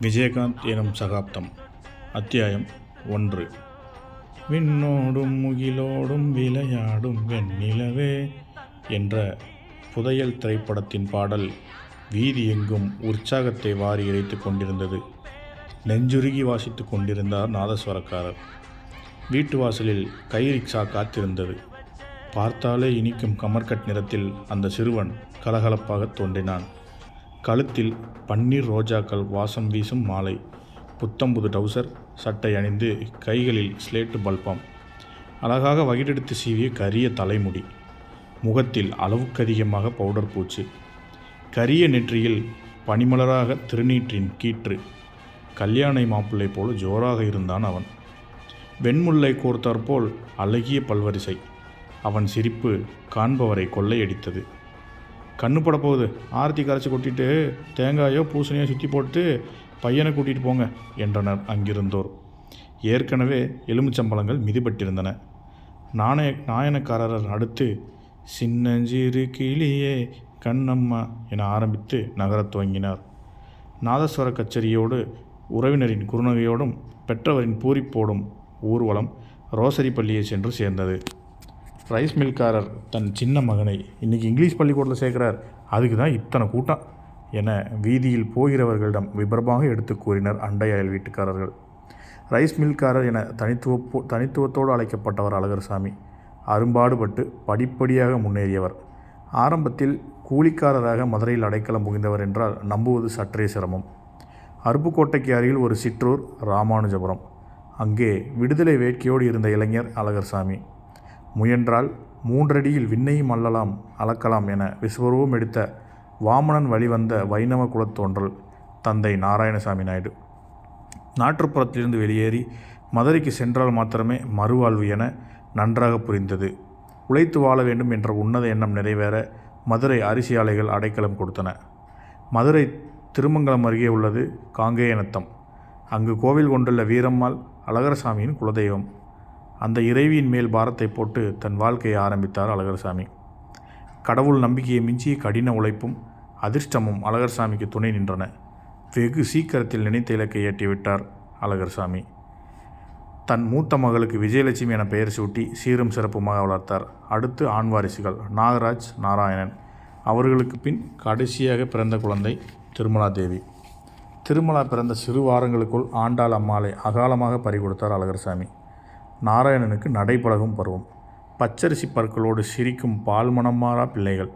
விஜயகாந்த் எனும் சகாப்தம் அத்தியாயம் ஒன்று. விண்ணோடும் முகிலோடும் விளையாடும் வெண்ணிலவே என்ற புதையல் திரைப்படத்தின் பாடல் வீதி எங்கும் உற்சாகத்தை வாரி இறைத்து கொண்டிருந்தது. நெஞ்சுருகி வாசித்து கொண்டிருந்தார் நாதஸ்வரக்காரர். வீட்டு வாசலில் கை ரிக்ஷா காத்திருந்தது. பார்த்தாலே இனிக்கும் கமர்கட் நிறத்தில் அந்த சிறுவன் கலகலப்பாக தோன்றினான். கழுத்தில் பன்னீர் ரோஜாக்கள் வாசம் வீசும் மாலை. புத்தம்புது டவுசர் சட்டை அணிந்து கைகளில் ஸ்லேட்டு பல்பம். அழகாக வகிடெடுத்து சீவிய கரிய தலைமுடி. முகத்தில் அளவுக்கு அதிகமாக பவுடர் பூச்சு. கரிய நெற்றியில் பனிமலராக திருநீற்றின் கீற்று. கல்யாணை மாப்பிள்ளை போல ஜோராக இருந்தான் அவன். வெண்முல்லை கோர்த்தாற்போல் அழகிய பல்வரிசை. அவன் சிரிப்பு காண்பவரை கொள்ளையடித்தது. கண்ணு பட போகுது. ஆரத்தி கரைச்சி கொட்டிட்டு தேங்காயோ பூசணியோ சுற்றி போட்டு பையனை கூட்டிகிட்டு போங்க என்றனர் அங்கிருந்தோர். ஏற்கனவே எலுமிச்சம்பழங்கள் மிதிபட்டிருந்தன நாணய நாயனக்காரர் அடுத்து சின்னஞ்சிறு கிளியே கண்ணம்மா என ஆரம்பித்து நகரத் துவங்கினார். நாதஸ்வர கச்சேரியோடு உறவினரின் குறுநகையோடும் பெற்றவரின் பூரிப்போடும் ஊர்வலம் ரோசரி பள்ளியை சென்று சேர்ந்தது. ரைஸ் மில்காரர் தன் சின்ன மகனை இன்றைக்கி இங்கிலீஷ் பள்ளிக்கூடத்தில் சேர்க்குறார். அதுக்கு தான் இத்தனை கூட்டம் என வீதியில் போகிறவர்களிடம் விபரமாக எடுத்து கூறினர் அண்டை அயல் வீட்டுக்காரர்கள். ரைஸ் மில்காரர் என தனித்துவ தனித்துவத்தோடு அழைக்கப்பட்டவர் அழகர்சாமி. அரும்பாடுபட்டு படிப்படியாக முன்னேறியவர். ஆரம்பத்தில் கூலிக்காரராக மதுரையில் அடைக்கலம் புகுந்தவர் என்றால் நம்புவது சற்றே சிரமம். அருப்புக்கோட்டைக்கு அருகில் ஒரு சிற்றூர் ராமானுஜபுரம். அங்கே விடுதலை வேட்கையோடு இருந்த இளைஞர் அழகர்சாமி. முயன்றால் மூன்றடியில் விண்ணையும் அல்லலாம் அளக்கலாம் என விஸ்வரூபம் எடுத்த வாமனன் வழிவந்த வைணவ குலத்தோன்றல் தந்தை நாராயணசாமி நாயுடு. நாட்டுப்புறத்திலிருந்து வெளியேறி மதுரைக்கு சென்றால் மாத்திரமே மறுவாழ்வு என நன்றாக புரிந்தது. உழைத்து வாழ வேண்டும் என்ற உன்னத எண்ணம் நிறைவேற மதுரை அரிசி ஆலைகள் அடைக்கலம் கொடுத்தன. மதுரை திருமங்கலம் அருகே உள்ளது காங்கேயநத்தம் அங்கு கோவில் கொண்டுள்ள வீரம்மாள் அழகரசாமியின் குலதெய்வம். அந்த இறைவியின் மேல் பாரத்தை போட்டு தன் வாழ்க்கையை ஆரம்பித்தார் அழகர்சாமி. கடவுள் நம்பிக்கையை மிஞ்சிய கடின உழைப்பும் அதிர்ஷ்டமும் அழகர்சாமிக்கு துணை நின்றன. வெகு சீக்கிரத்தில் நினைத்த இலக்கை எட்டிவிட்டார் அழகர்சாமி. தன் மூத்த மகளுக்கு விஜயலட்சுமி என பெயர் சூட்டி சீரும் சிறப்புமாக வளர்த்தார். அடுத்து ஆண் வாரிசுகள் நாகராஜ் நாராயணன். அவர்களுக்கு பின் கடைசியாக பிறந்த குழந்தை திருமலா தேவி திருமலா பிறந்த சிறு வாரங்களுக்குள் ஆண்டாள் அம்மாளை அகாலமாக பறிகொடுத்தார் அழகர்சாமி. நாராயணனுக்கு நடைபழகும் பருவம். பச்சரிசி பற்களோடு சிரிக்கும் பால் பிள்ளைகள்.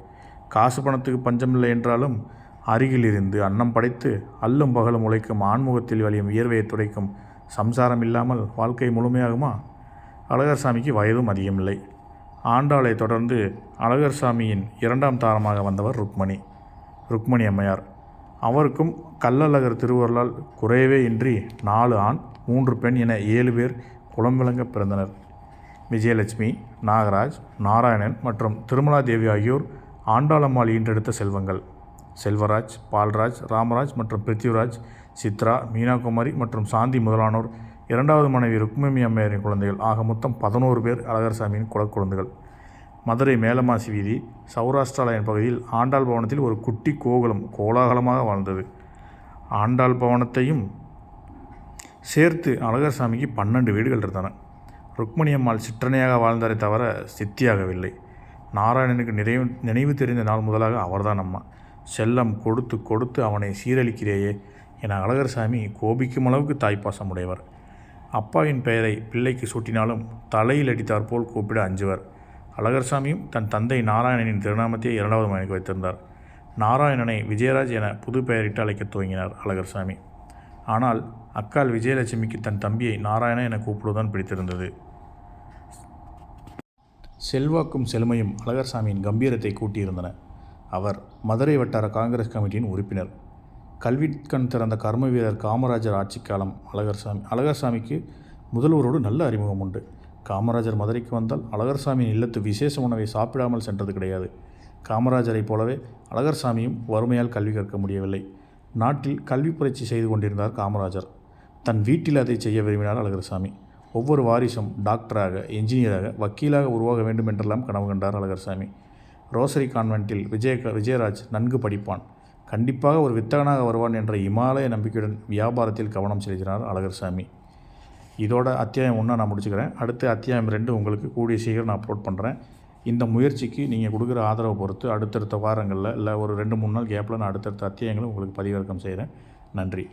காசு பணத்துக்கு பஞ்சமில்லை என்றாலும் அருகில் இருந்து அன்னம் படைத்து அல்லும் பகலும் உழைக்கும் ஆண்முகத்தில் வலியும் வியர்வையை துடைக்கும் சம்சாரம் இல்லாமல் வாழ்க்கை முழுமையாகுமா? அழகர்சாமிக்கு வயதும் அதிகமில்லை. ஆண்டாளை தொடர்ந்து அழகர்சாமியின் இரண்டாம் தாரமாக வந்தவர் ருக்மணி. ருக்மணி அம்மையார். அவருக்கும் கள்ளழகர் திருவருளால் குறையவே இன்றி நாலு ஆண் மூன்று பெண் என ஏழு பேர் குளம்பிளங்க பிறந்தனர். விஜயலட்சுமி நாகராஜ் நாராயணன் மற்றும் திருமலா தேவி ஆகியோர் ஆண்டாளம்மாள் ஈன்றெடுத்த செல்வங்கள். செல்வராஜ் பால்ராஜ் ராமராஜ் மற்றும் பிருத்திவிராஜ் சித்ரா மீனாகுமாரி மற்றும் சாந்தி முதலானோர் இரண்டாவது மனைவி ருக்மிமி அம்மையாரின் குழந்தைகள். ஆக மொத்தம் பதினோரு பேர் அழகர்சாமியின் குலக்குழந்தைகள் மதுரை மேலமாசி வீதி சௌராஷ்டிராலயன் பகுதியில் ஆண்டாள் பவனத்தில் ஒரு குட்டி கோகுலம் கோலாகலமாக வாழ்ந்தது. ஆண்டாள் பவனத்தையும் சேர்த்து அழகர்சாமிக்கு பன்னெண்டு வீடுகள் இருந்தன. ருக்மணி அம்மாள் சிற்றனையாக வாழ்ந்தாரே தவிர சித்தியாகவில்லை. நாராயணனுக்கு நிறைவு நினைவு தெரிந்த நாள் முதலாக அவர்தான் அம்மா. செல்லம் கொடுத்து கொடுத்து அவனை சீரழிக்கிறேயே என அழகர் சாமி கோபிக்கும் அளவுக்கு தாய்ப்பாசம் உடையவர். அப்பாவின் பெயரை பிள்ளைக்கு சூட்டினாலும் தலையில் அடித்தார் போல் கூப்பிட அஞ்சுவர். அழகர்சாமியும் தன் தந்தை நாராயணனின் திருநாமத்தையே இரண்டாவது மனைவிக்கு வைத்திருந்தார். நாராயணனை விஜயராஜ் என புது பெயரிட்டு அழைக்கத் துவங்கினார் அழகர்சாமி. ஆனால் அக்கால் விஜயலட்சுமிக்கு தன் தம்பியை நாராயணன் என கூப்பிடுவதுதான் பிடித்திருந்தது. செல்வாக்கும் செழுமையும் அழகர்சாமியின் கம்பீரத்தை கூட்டியிருந்தன. அவர் மதுரை வட்டார காங்கிரஸ் கமிட்டியின் உறுப்பினர். கல்விக்கண் திறந்த கர்ம வீரர் காமராஜர் ஆட்சி காலம் அழகர்சாமி அழகர்சாமிக்கு முதல்வரோடு நல்ல அறிமுகம் உண்டு. காமராஜர் மதுரைக்கு வந்தால் அழகர்சாமியின் இல்லத்து விசேஷ உணவை சாப்பிடாமல் சென்றது கிடையாது. காமராஜரைப் போலவே அழகர்சாமியும் வறுமையால் கல்வி கற்க முடியவில்லை. நாட்டில் கல்வி புரட்சி செய்து கொண்டிருந்தார் காமராஜர். தன் வீட்டில் அதை செய்ய விரும்பினார் அழகர்சாமி. ஒவ்வொரு வாரிசும் டாக்டராக என்ஜினியராக வக்கீலாக உருவாக வேண்டும் என்றெல்லாம் கனவு கண்டார் அழகர்சாமி. ரோசரி கான்வென்ட்டில் விஜய விஜயராஜ் நன்கு படிப்பான். கண்டிப்பாக ஒரு வித்தகனாக வருவான் என்ற இமாலய நம்பிக்கையுடன் வியாபாரத்தில் கவனம் செலுத்தினார் அழகர்சாமி. இதோட அத்தியாயம் ஒன்றா நான் முடிச்சுக்கிறேன். அடுத்து அத்தியாயம் ரெண்டு உங்களுக்கு கூடிய சீக்கிரம் நான் அப்லோட் பண்ணுறேன் இந்த முயற்சிக்கு நீங்கள் கொடுக்குற ஆதரவை பொறுத்து அடுத்தடுத்த வாரங்களில் இல்லை ஒரு ரெண்டு மூணு நாள் கேப்பில் நான் அடுத்தடுத்த அத்தியாயங்களும் உங்களுக்கு பதிவிறக்கம் செய்கிறேன் நன்றி.